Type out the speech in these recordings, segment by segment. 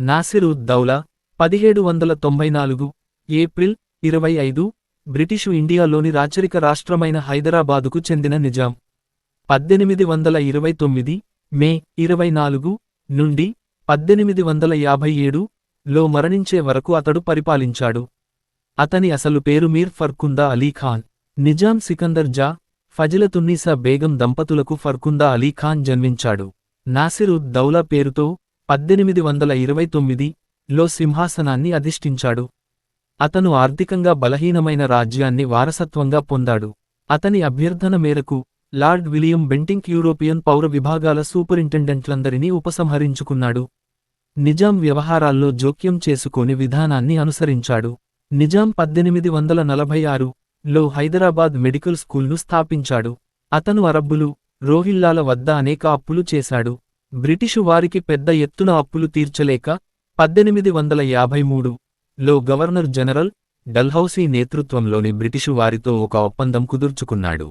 నాసిర్ ఉద్ దౌలా పదిహేడు వందల తొంభై నాలుగు ఏప్రిల్ ఇరవై ఐదు బ్రిటిషు ఇండియాలోని రాచరిక రాష్ట్రమైన హైదరాబాదుకు చెందిన నిజాం. పద్దెనిమిది వందల ఇరవై తొమ్మిది మే ఇరవై నాలుగు నుండి పద్దెనిమిది వందల యాభై ఏడు లో మరణించే వరకు అతడు పరిపాలించాడు. అతని అసలు పేరు మీర్ ఫర్కుందా అలీ ఖాన్. నిజాం సికందర్ జా ఫజిలతున్నీసా బేగం దంపతులకు ఫర్కుందా అలీ ఖాన్ జన్మించాడు. నాసిర్ ఉద్ దౌలా పేరుతో పద్దెనిమిది వందల ఇరవై తొమ్మిది లో సింహాసనాన్ని అధిష్ఠించాడు. అతను ఆర్థికంగా బలహీనమైన రాజ్యాన్ని వారసత్వంగా పొందాడు. అతని అభ్యర్థన మేరకు లార్డ్ విలియం బెంటింక్ యూరోపియన్ పౌర విభాగాల సూపరింటెండెంట్లందరినీ ఉపసంహరించుకున్నాడు. నిజాం వ్యవహారాల్లో జోక్యం చేసుకోని విధానాన్ని అనుసరించాడు. నిజాం పద్దెనిమిది వందల నలభై ఆరు లో హైదరాబాద్ మెడికల్ స్కూల్ను స్థాపించాడు. అతను అరబ్బులు రోహిల్లాల వద్ద అనేక అప్పులు చేశాడు. బ్రిటిషు వారికి పెద్ద ఎత్తున అప్పులు తీర్చలేక పద్దెనిమిది వందల యాభై మూడు లో గవర్నర్ జనరల్ డల్హౌసీ నేతృత్వంలోని బ్రిటిషు వారితో ఒక ఒప్పందం కుదుర్చుకున్నాడు.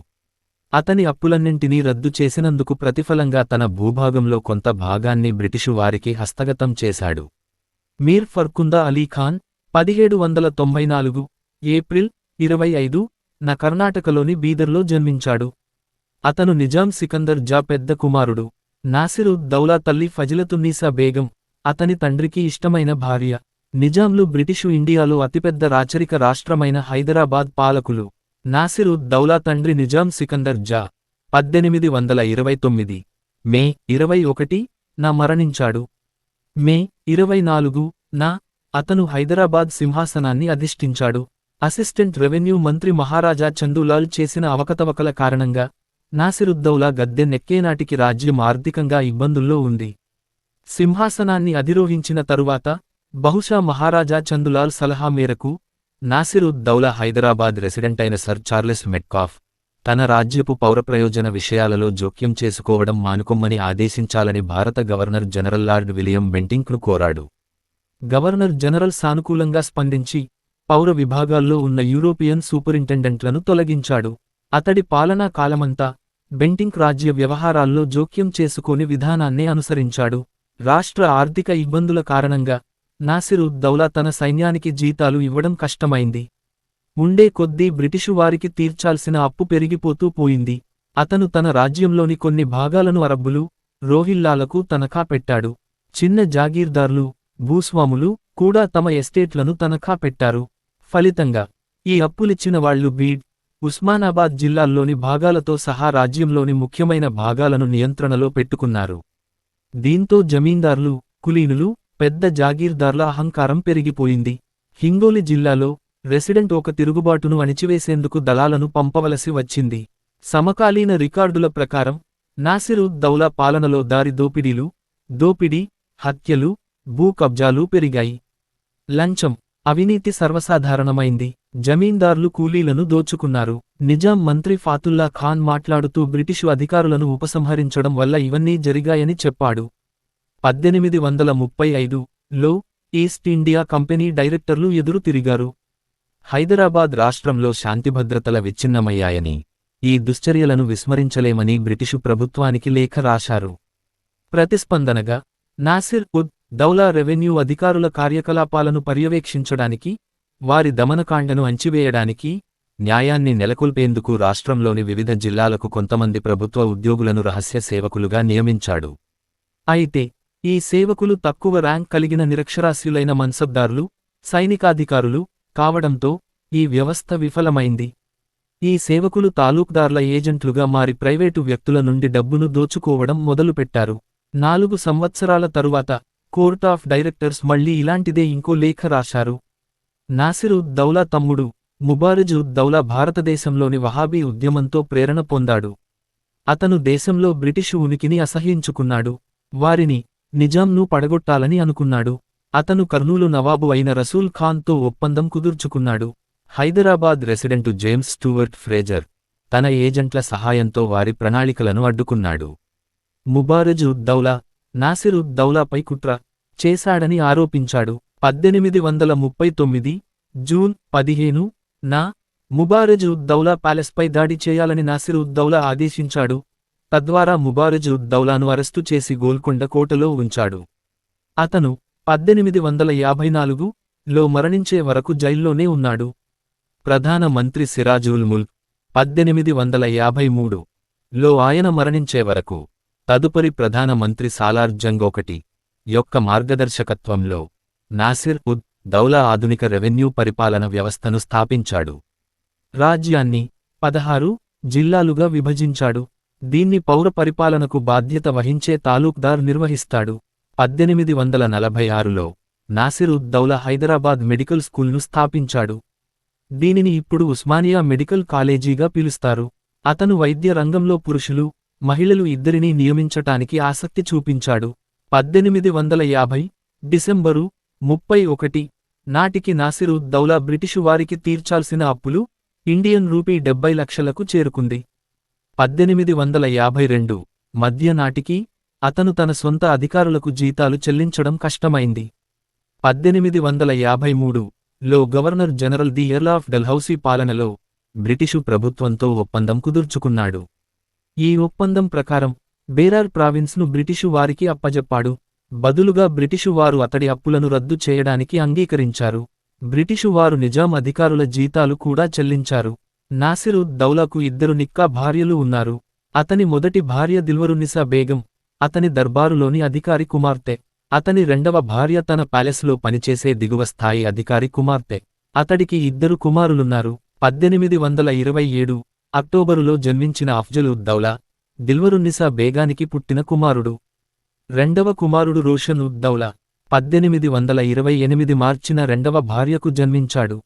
అతని అప్పులన్నింటినీ రద్దు చేసినందుకు ప్రతిఫలంగా తన భూభాగంలో కొంత భాగాన్ని బ్రిటిషు వారికి హస్తగతం చేశాడు. మీర్ ఫర్కుందా అలీ ఖాన్ పదిహేడు వందల తొంభై నాలుగు ఏప్రిల్ ఇరవై ఐదు న కర్ణాటకలోని బీదర్లో జన్మించాడు. అతను నిజాం సికందర్ జా పెద్ద కుమారుడు. నాసిరు దౌలా తల్లి ఫజిలతున్నీసా బేగం అతని తండ్రికి ఇష్టమైన భార్య. నిజాంలు బ్రిటిషు ఇండియాలో అతిపెద్ద రాచరిక రాష్ట్రమైన హైదరాబాద్ పాలకులు. నాసిరు దౌలా తండ్రి నిజాం సికందర్ జా. పద్దెనిమిది వందల ఇరవై తొమ్మిది. మే ఇరవై ఒకటి నా మరణించాడు. మే ఇరవై నాలుగు నా అతను హైదరాబాద్ సింహాసనాన్ని అధిష్ఠించాడు. అసిస్టెంట్ రెవెన్యూ మంత్రి మహారాజా చందులాల్ చేసిన అవకతవకల కారణంగా నాసిరుద్దౌలా గద్దె నెక్కేనాటికి రాజ్యం ఆర్థికంగా ఇబ్బందుల్లో ఉంది. సింహాసనాన్ని అధిరోహించిన తరువాత బహుశా మహారాజా చందులాల్ సలహా మేరకు నాసిరుద్దౌలా హైదరాబాద్ హైదరాబాద్ రెసిడెంటైన సర్ చార్లెస్ మెట్కాఫ్ తన రాజ్యపు పౌరప్రయోజన విషయాలలో జోక్యం చేసుకోవడం మానుకొమ్మని ఆదేశించాలని భారత గవర్నర్ జనరల్ లార్డ్ విలియం బెంటింక్ను కోరాడు. గవర్నర్ జనరల్ సానుకూలంగా స్పందించి పౌర విభాగాల్లో ఉన్న యూరోపియన్ సూపరింటెండెంట్లను తొలగించాడు. అతడి పాలనా కాలమంతా బెంటింక్ రాజ్య వ్యవహారాల్లో జోక్యం చేసుకోని విధానాన్నే అనుసరించాడు. రాష్ట్ర ఆర్థిక ఇబ్బందుల కారణంగా నాసిరుద్దౌలా తన సైన్యానికి జీతాలు ఇవ్వడం కష్టమైంది. ఉండే కొద్దీ బ్రిటిషు వారికి తీర్చాల్సిన అప్పు పెరిగిపోతూ పోయింది. అతను తన రాజ్యంలోని కొన్ని భాగాలను అరబ్బులు రోహిల్లాలకు తనఖా పెట్టాడు. చిన్న జాగీర్దార్లు భూస్వాములు కూడా తమ ఎస్టేట్లను తనఖా పెట్టారు. ఫలితంగా ఈ అప్పులిచ్చిన వాళ్ళు బీడ్ ఉస్మానాబాద్ జిల్లాల్లోని భాగాలతో సహా రాజ్యంలోని ముఖ్యమైన భాగాలను నియంత్రణలో పెట్టుకున్నారు. దీంతో జమీందార్లు కులీనులు పెద్ద జాగీర్దార్ల అహంకారం పెరిగిపోయింది. హింగోలి జిల్లాలో రెసిడెంట్ ఒక తిరుగుబాటును అణిచివేసేందుకు దళాలను పంపవలసి వచ్చింది. సమకాలీన రికార్డుల ప్రకారం నాసిరు దౌలా పాలనలో దారి దోపిడీలు దోపిడీ హత్యలు భూ కబ్జాలు పెరిగాయి. లంచం అవినీతి సర్వసాధారణమైంది. జమీందార్లు కూలీలను దోచుకున్నారు. నిజాం మంత్రి ఫాతుల్లా ఖాన్ మాట్లాడుతూ బ్రిటిషు అధికారులను ఉపసంహరించడం వల్ల ఇవన్నీ జరిగాయని చెప్పాడు. పద్దెనిమిది వందల ముప్పై ఐదు లో ఈస్ట్ ఇండియా కంపెనీ డైరెక్టర్లు ఎదురు తిరిగారు. హైదరాబాద్ రాష్ట్రంలో శాంతిభద్రతల విచ్ఛిన్నమయ్యాయని ఈ దుశ్చర్యలను విస్మరించలేమని బ్రిటిషు ప్రభుత్వానికి లేఖ రాశారు. ప్రతిస్పందనగా నాసిర్ ఉద్ దౌలా రెవెన్యూ అధికారుల కార్యకలాపాలను పర్యవేక్షించడానికి వారి దమనకాండను అంచివేయడానికి న్యాయాన్ని నెలకొల్పేందుకు రాష్ట్రంలోని వివిధ జిల్లాలకు కొంతమంది ప్రభుత్వ ఉద్యోగులను రహస్య సేవకులుగా నియమించాడు. అయితే ఈ సేవకులు తక్కువ ర్యాంక్ కలిగిన నిరక్షరాస్యులైన మన్సబ్దారులు సైనికాధికారులు కావడంతో ఈ వ్యవస్థ విఫలమైంది. ఈ సేవకులు తాలూక్దార్ల ఏజెంట్లుగా మారి ప్రైవేటు వ్యక్తుల నుండి డబ్బును దోచుకోవడం మొదలుపెట్టారు. నాలుగు సంవత్సరాల తరువాత కోర్ట్ ఆఫ్ డైరెక్టర్స్ మళ్ళీ ఇలాంటిదే ఇంకో లేఖ రాశారు. నాసిరు దౌలా తమ్ముడు ముబారజు దౌలా భారతదేశంలోని వహాబీ ఉద్యమంతో ప్రేరణ పొందాడు. అతను దేశంలో బ్రిటిషు ఉనికిని అసహ్యించుకున్నాడు. వారిని నిజాంను పడగొట్టాలని అనుకున్నాడు. అతను కర్నూలు నవాబు అయిన రసూల్ ఖాన్తో ఒప్పందం కుదుర్చుకున్నాడు. Hyderabad resident James Stuart Fraser తన ఏజెంట్ల సహాయంతో వారి ప్రణాళికలను అడ్డుకున్నాడు. ముబారజు దౌలా నాసిరు దౌలాపై కుట్ర చేశాడని ఆరోపించాడు. పద్దెనిమిది వందల ముప్పై తొమ్మిది జూన్ పదిహేను నా ముబారజు దౌలా ప్యాలెస్పై దాడి చేయాలని నాసిర్ ఉద్దౌలా ఆదేశించాడు. తద్వారా ముబారజు ఉద్దౌలాను అరెస్టు చేసి గోల్కొండ కోటలో ఉంచాడు. అతను పద్దెనిమిది వందల యాభై నాలుగు లో మరణించే వరకు జైల్లోనే ఉన్నాడు. ప్రధాన మంత్రి సిరాజుల్ ముల్క్ పద్దెనిమిది వందల యాభై మూడు లో ఆయన మరణించే వరకు తదుపరి ప్రధాన మంత్రి సాలార్ జంగ్ ఒకటి యొక్క మార్గదర్శకత్వంలో నాసిర్ ఉద్ దౌలా ఆధునిక రెవెన్యూ పరిపాలన వ్యవస్థను స్థాపించాడు. రాజ్యాన్ని పదహారు జిల్లాలుగా విభజించాడు. దీన్ని పౌర పరిపాలనకు బాధ్యత వహించే తాలూక్దార్ నిర్వహిస్తాడు. పద్దెనిమిది వందల నలభై ఆరులో నాసిర్ ఉద్ దౌలా హైదరాబాద్ మెడికల్ స్కూల్ను స్థాపించాడు. దీనిని ఇప్పుడు ఉస్మానియా మెడికల్ కాలేజీగా పిలుస్తారు. అతను వైద్య రంగంలో పురుషులు మహిళలు ఇద్దరినీ నియమించటానికి ఆసక్తి చూపించాడు. పద్దెనిమిది వందల యాభై డిసెంబరు ముప్పై ఒకటి నాటికి నాసిరు దౌలా బ్రిటిషు వారికి తీర్చాల్సిన అప్పులు ఇండియన్ రూపీ డెబ్బై లక్షలకు చేరుకుంది. పద్దెనిమిది వందల యాభై రెండు మధ్య నాటికి అతను తన సొంత అధికారులకు జీతాలు చెల్లించడం కష్టమైంది. పద్దెనిమిది వందల యాభై మూడు లో governor general the Earl of Dalhousie British British ప్రభుత్వంతో ఒప్పందం కుదుర్చుకున్నాడు. ఈ ఒప్పందం ప్రకారం బేరార్ ప్రావిన్స్ను బ్రిటిషు వారికి అప్పజెప్పాడు. బదులుగా బ్రిటిషు వారు అతడి అప్పులను రద్దు చేయడానికి అంగీకరించారు. బ్రిటిషు వారు నిజాం అధికారుల జీతాలు కూడా చెల్లించారు. నాసిరు దౌలాకు ఇద్దరు నిక్కా భార్యలు ఉన్నారు. అతని మొదటి భార్య దిల్వరునిసా బేగం అతని దర్బారులోని అధికారి కుమార్తె. అతని రెండవ భార్య తన ప్యాలెస్లో పనిచేసే దిగువ స్థాయి అధికారి కుమార్తె. అతడికి ఇద్దరు కుమారులున్నారు. పద్దెనిమిది వందల ఇరవై ఏడు అక్టోబరులో జన్మించిన అఫ్జల్ ఉద్ దౌలా దిల్వరున్నిసా బేగానికి పుట్టిన కుమారుడు. రెండవ కుమారుడు రోషన్ ఉద్దౌలా పద్దెనిమిది వందల ఇరవై ఎనిమిది మార్చిన రెండవ భార్యకు జన్మించాడు.